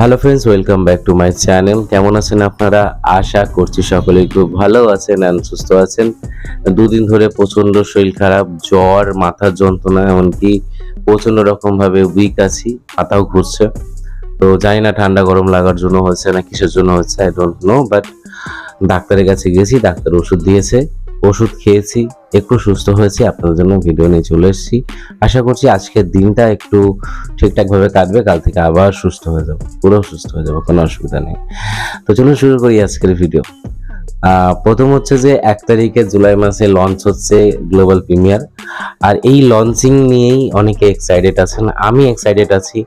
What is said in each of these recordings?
Hello friends welcome back to my channel কেমন আছেন আপনারা? আশা করছি সকলেই খুব ভালো আছেন অ্যান্ড সুস্থ আছেন। দুদিন ধরে প্রচণ্ড শরীর খারাপ, জ্বর মাথার যন্ত্রণা, এমনকি প্রচণ্ড রকমভাবে উইক আছি, মাথাও ঘুরছে। তো জানি না ঠান্ডা গরম লাগার জন্য হচ্ছে না কিসের জন্য হচ্ছে আই ডোন্ট নো বাট ডাক্তারের কাছে গেছি, ডাক্তার ওষুধ দিয়েছে। ওষুধ খেয়েছি, একটু সুস্থ হয়েছি, আপনাদের জন্য ভিডিও নিয়ে চলে এসেছি। আশা করছি আজকের দিনটা একটু ঠিকঠাকভাবে কাটবে, কাল থেকে আবার সুস্থ হয়ে যাব, পুরো সুস্থ হয়ে যাব, কোনো অসুবিধা নেই। তো চলুন শুরু করি আজকের ভিডিও প্রথম হচ্ছে যে, এক তারিখে জুলাই মাসে লঞ্চ হচ্ছে গ্লোবাল প্রিমিয়ার আর এই লঞ্চিং নিয়েই অনেকে এক্সাইটেড আছেন, আমি এক্সাইটেড আছি।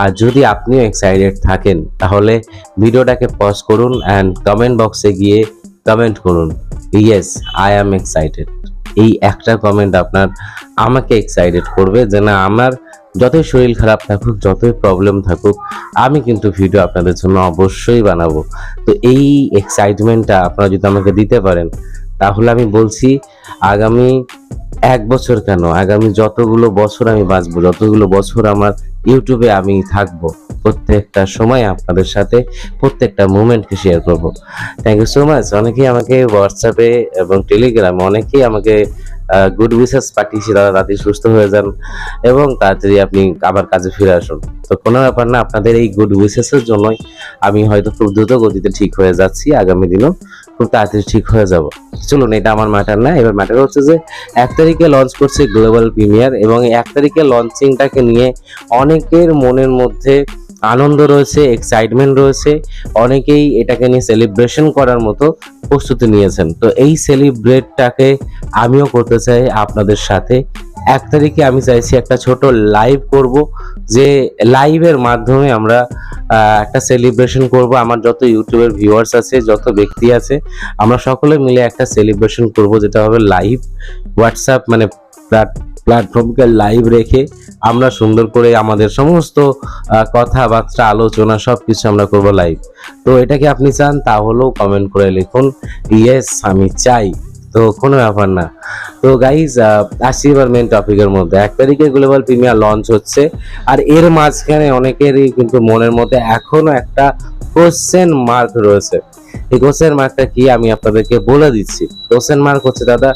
আর যদি আপনিও এক্সাইটেড থাকেন, তাহলে ভিডিওটাকে পজ করুন অ্যান্ড কমেন্ট বক্সে গিয়ে কমেন্ট করুন। ইয়েস আই অ্যাম এক্সাইটেড এই একটা কমেন্ট আপনার আমাকে এক্সাইটেড করবে, যে না, আমার যতই শরীর খারাপ থাকুক, যতই প্রবলেম থাকুক, আমি কিন্তু ভিডিও আপনাদের জন্য অবশ্যই বানাবো। তো এই এক্সাইটমেন্টটা আপনারা যদি আমাকে দিতে পারেন, তাহলে আমি বলছি, আগামী এক বছর কেন? আগামী যতগুলো বছর আমি বাঁচবো, যতগুলো বছর আমার ইউটিউবে আমি থাকব। প্রত্যেকটা সময় আপনাদের সাথে প্রত্যেকটা মুমেন্টকে শেয়ার করব। থ্যাংক ইউ সো মাচ অনেকেই আমাকে হোয়াটসঅ্যাপে এবং টেলিগ্রামে অনেকেই আমাকে গুড উইসেস পাঠিয়েছি। তারা তাড়াতাড়ি সুস্থ হয়ে যান এবং তাড়াতাড়ি আপনি আবার কাজে ফিরে আসুন। তো কোনো ব্যাপার না, আপনাদের এই গুড উইসেসের জন্যই আমি হয়তো খুব দ্রুত গতিতে ঠিক হয়ে যাচ্ছি। আগামী দিনও খুব তাড়াতাড়ি ঠিক হয়ে যাব। চলুন, এটা আমার ম্যাটার না। এবার ম্যাটার হচ্ছে যে, এক তারিখে লঞ্চ করছে গ্লোবাল প্রিমিয়ার এবং এক তারিখে লঞ্চিংটাকে নিয়ে অনেকের মনের মধ্যে আনন্দ রয়েছে এক্সাইটমেন্ট রয়েছে। অনেকেই এটাকে নিয়ে সেলিব্রেশন করার মতো প্রস্তুতি নিয়েছেন। তো এই সেলিব্রেটটাকে আমিও করতে চাই আপনাদের সাথে। এক তারিখে আমি চাইছি একটা ছোট লাইভ করব। যে লাইভের মাধ্যমে আমরা একটা সেলিব্রেশন করব। আমার যত ইউটিউবের ভিউয়ার্স আছে, যত ব্যক্তি আছে, আমরা সকলে মিলে একটা সেলিব্রেশন করব, যেটা হবে লাইভ হোয়াটসঅ্যাপ মানে প্ল্যাটফর্মকে লাইভ রেখে আমরা সুন্দর করে আমাদের সমস্ত কথাবার্তা, আলোচনা সব কিছু আমরা করব লাইভ তো এটাকে আপনি চান? তাহলেও কমেন্ট করে লিখুন। ইয়েস আমি চাই। তো কোনো ব্যাপার না। তো গাইজ আসি এবার মেন টপিকের মধ্যে। এক তারিখে গ্লোবাল প্রিমিয়ার লঞ্চ হচ্ছে, আর এর মাঝখানে অনেকেরই কিন্তু মনের মধ্যে এখনও একটা কোশ্চেন মার্ক রয়েছে। এই কোশ্চেন মার্কটা কি আমি আপনাদেরকে বলে দিচ্ছি। কোশ্চেন মার্ক হচ্ছে, দাদা,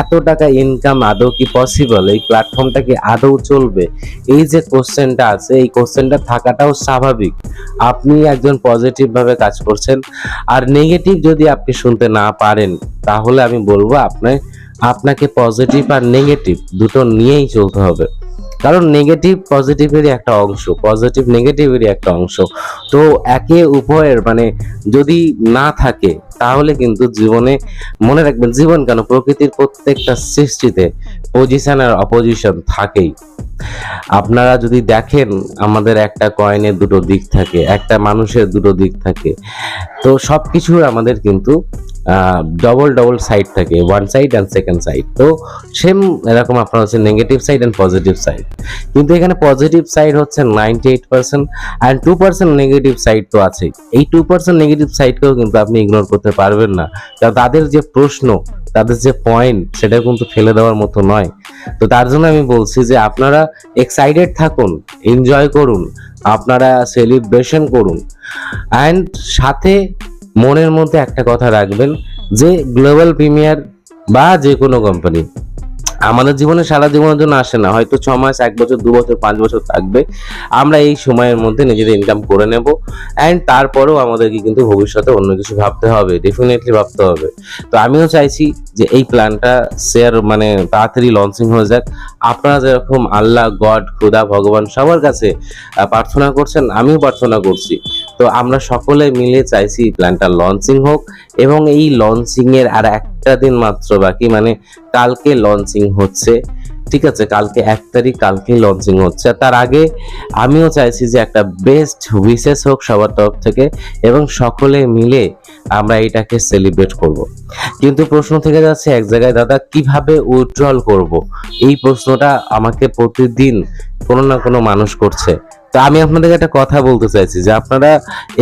এত টাকা ইনকাম আদৌ কি পসিবল এই প্ল্যাটফর্মটা কি আদৌ চলবে? এই যে কোশ্চেনটা আছে, এই কোশ্চেনটা থাকাটাও স্বাভাবিক। আপনি একজন পজিটিভ ভাবে কাজ করছেন, আর নেগেটিভ যদি আপনি শুনতে না পারেন, তাহলে আমি বলব আপনার, আপনাকে পজিটিভ আর নেগেটিভ দুটো নিয়েই চলতে হবে। কারণ নেগেটিভ পজিটিভেরই একটা অংশ পজিটিভ নেগেটিভেরই একটা অংশ। তো একে উভয়ের মানে যদি না থাকে, তাহলে কিন্তু জীবনে মনে রাখবেন, জীবন কেন? প্রকৃতির প্রত্যেকটা সৃষ্টিতে পজিশন আর অপোজিশন থাকেই। আপনারা যদি দেখেন, আমাদের একটা কয়েনের দুটো দিক থাকে, একটা মানুষের দুটো দিক থাকে, তো সব কিছুর আমাদের কিন্তু ডবল ডবল সাইড থাকে one side and second side তো সেম এরকম আপনার হচ্ছে negative side and positive side কিন্তু এখানে পজিটিভ সাইড হচ্ছে ninety eight percent and two percent negative side তো আছেই। এই টু পার্সেন্ট নেগেটিভ সাইডকেও কিন্তু আপনি ইগনোর করতে পারবেন না। কারণ তাদের যে প্রশ্ন, তাদের যে পয়েন্ট সেটা কিন্তু ফেলে দেওয়ার মতো নয়। তো তার জন্য আমি বলছি যে আপনারা এক্সাইটেড থাকুন এনজয় করুন, আপনারা সেলিব্রেশন করুন। অ্যান্ড সাথে মনের মধ্যে একটা কথা রাখবেন যে গ্লোবাল প্রিমিয়ার বা যে কোনো কোম্পানি, আমাদের জীবনে সারা জীবনের জন্য আসে না, হয়তো ছ মাস, এক বছর, দু বছর, পাঁচ বছর থাকবে, আমরা এই সময়ের মধ্যে নিজেদের ইনকাম করে নেব অ্যান্ড তারপরেও আমাদেরকে কিন্তু ভবিষ্যতে অন্য কিছু ভাবতে হবে ডেফিনেটলি ভাবতে হবে। তো আমিও চাইছি যে এই প্ল্যানটা শেয়ার মানে তাড়াতাড়ি লঞ্চিং হয়ে যাক। আপনারা যেরকম আল্লাহ, গড, খুদা, ভগবান সবার কাছে প্রার্থনা করছেন, আমিও প্রার্থনা করছি। তো আমরা সকলে মিলে চাইছি প্ল্যানটা লঞ্চিং হোক এবং এই লঞ্চিং এর আর একটা দিন মাত্র বাকি মানে কালকে লঞ্চিং হচ্ছে। ঠিক আছে, কালকে এক তারিখ কালকেই লঞ্চিং হচ্ছে। তার আগে আমিও চাইছি যে একটা বেস্ট উইসেস হোক সবার তরফ থেকে এবং সকলে মিলে আমরা এটাকে সেলিব্রেট করব। কিন্তু প্রশ্ন থেকে যাচ্ছে এক জায়গায়, দাদা, কীভাবে উইথড্রল করব? এই প্রশ্নটা আমাকে প্রতিদিন কোনো না কোনো মানুষ করছে। তো আমি আপনাদের একটা কথা বলতে চাইছি যে আপনারা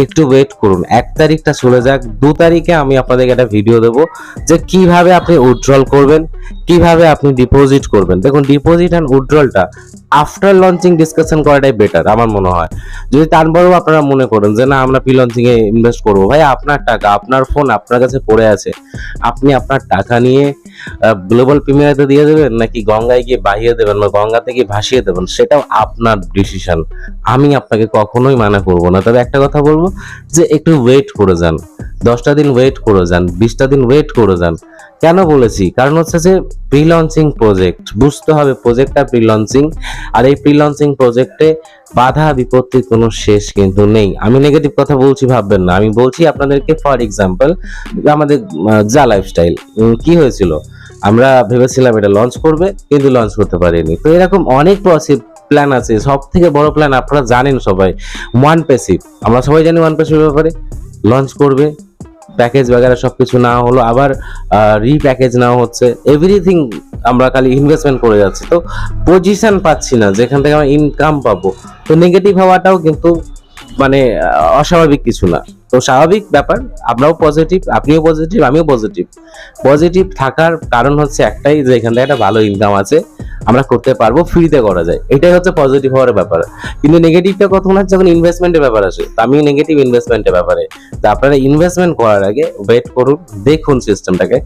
একটু ওয়েট করুন। এক তারিখটা চলে যাক, দু তারিখে আমি আপনাদেরকে একটা ভিডিও দেবো যে কীভাবে আপনি উইথড্রল করবেন, কীভাবে আপনি ডিপোজিট করবেন। দেখুন ডিপোজিট অ্যান্ড উইথড্রলটা আফটার লঞ্চিং ডিসকাশন করাটাই বেটার আমার মনে হয়। যদি তারপরেও আপনারা মনে করেন যে না, আমরা প্রি লঞ্চিং এ ইনভেস্ট করব, ভাই, আপনার টাকা, আপনার ফোন আপনার কাছে পড়ে আছে। আপনি আপনার টাকা নিয়ে গ্লোবাল প্রিমিয়ারতে দিয়ে দেবেন নাকি গঙ্গায় গিয়ে বাহিয়ে দেবেন বা গঙ্গাতে গিয়ে ভাসিয়ে দেবেন, সেটাও আপনার ডিসিশন আমি আপনাকে কখনোই মানা করব না। তবে একটা কথা বলব যে একটু ওয়েট করে যান। দশটা দিন ওয়েট করে যান, বিশটা দিন ওয়েট করে যান। কেন বলেছি? কারণ হচ্ছে যে প্রি লঞ্চিং প্রজেক্ট বুঝতে হবে প্রজেক্টটা প্রি লঞ্চিং আর এই প্রি লঞ্চিং প্রজেক্টে বাধা বিপত্তির কোনো শেষ কিন্তু নেই। আমি নেগেটিভ কথা বলছি, ভাববেন না। আমি বলছি আপনাদেরকে ফর এক্সাম্পল আমাদের যা লাইফস্টাইল কি হয়েছিল? আমরা ভেবেছিলাম এটা লঞ্চ করবে, কিন্তু লঞ্চ করতে পারিনি। তো এরকম অনেক পসিব প্ল্যান আছে। সব থেকে বড় প্ল্যান আপনারা জানেন সবাই ওয়ান পেসিভ আমরা সবাই জানি ওয়ান পেসিভ ব্যাপারে। লঞ্চ করবে। প্যাকেজ বাগেরা সবকিছু না হলো, আবার রিপ্যাকেজ নেওয়া হচ্ছে। এভরিথিং আমরা খালি ইনভেস্টমেন্ট করে যাচ্ছি। তো পজিশন পাচ্ছি না, যেখান থেকে আমরা ইনকাম পাবো। তো নেগেটিভ হওয়াটাও কিন্তু মানে অস্বাভাবিক কিছু না। তো স্বাভাবিক ব্যাপার, আমরাও পজিটিভ আপনিও পজিটিভ আমিও পজিটিভ পজিটিভ থাকার কারণ হচ্ছে একটাই যে এখান থেকে একটা ভালো ইনকাম আছে। আমরা করতে পারব ফ্রিতে করা যায়। এটাই হচ্ছে পজিটিভ হওয়ার ব্যাপার। কিন্তু নেগেটিভটা মনে হচ্ছে যখন ইনভেস্টমেন্টের ব্যাপার আসে, তো আমি নেগেটিভ ইনভেস্টমেন্টের ব্যাপারে। তো আপনারা ইনভেস্টমেন্ট করার আগে ওয়েট করুন, দেখুন সিস্টেমটাকে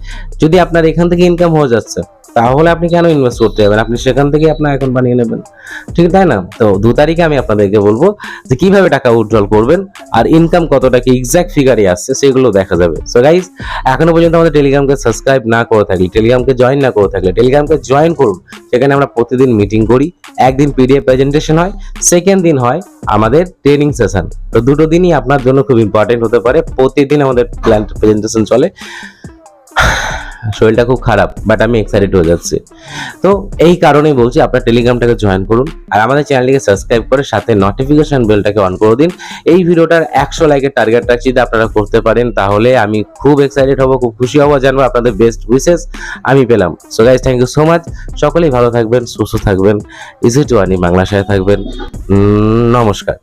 যদি আপনার এখান থেকে ইনকাম হয়ে যাচ্ছে তাহলে আপনি কেন ইনভেস্ট করতে যাবেন? আপনি সেখান থেকে আপনার অ্যাকাউন্ট বানিয়ে নেবেন। ঠিক তাই না? তো দু তারিখে আমি আপনাদেরকে বলব যে কীভাবে টাকা উইথড্রল করবেন আর ইনকাম কতটা কি এক্সাক্ট ফিগারে আসছে সেগুলো দেখা যাবে। সো গাইজ এখনও পর্যন্ত আমাদের টেলিগ্রামকে সাবস্ক্রাইব না করে থাকলে টেলিগ্রামকে জয়েন না করে থাকলে টেলিগ্রামকে জয়েন করুন। সেখানে আমরা প্রতিদিন মিটিং করি। একদিন পিডিএফ প্রেজেন্টেশন হয় সেকেন্ড দিন হয় আমাদের ট্রেনিং সেশন তো দুটো দিনই আপনার জন্য খুব ইম্পর্টেন্ট হতে পারে। প্রতিদিন আমাদের প্ল্যান প্রেজেন্টেশন চলে। শরীরটা খুব খারাপ বাট আমি এক্সাইটেড হয়ে যাচ্ছি। তো এই কারণেই বলছি, আপনার টেলিগ্রামটাকে জয়েন করুন আর আমাদের চ্যানেলটিকে সাবস্ক্রাইব করে সাথে নোটিফিকেশন বেলটাকে অন করে দিন। এই ভিডিওটার একশো লাইকের টার্গেটটা যদি আপনারা করতে পারেন, তাহলে আমি খুব এক্সাইটেড হব, খুব খুশি হব, জানব আপনাদের বেস্ট উইসেস আমি পেলাম। So guys thank you so much সকলেই ভালো থাকবেন, সুস্থ থাকবেন। ইজি টু আনি বাংলা সাথে থাকবেন। নমস্কার।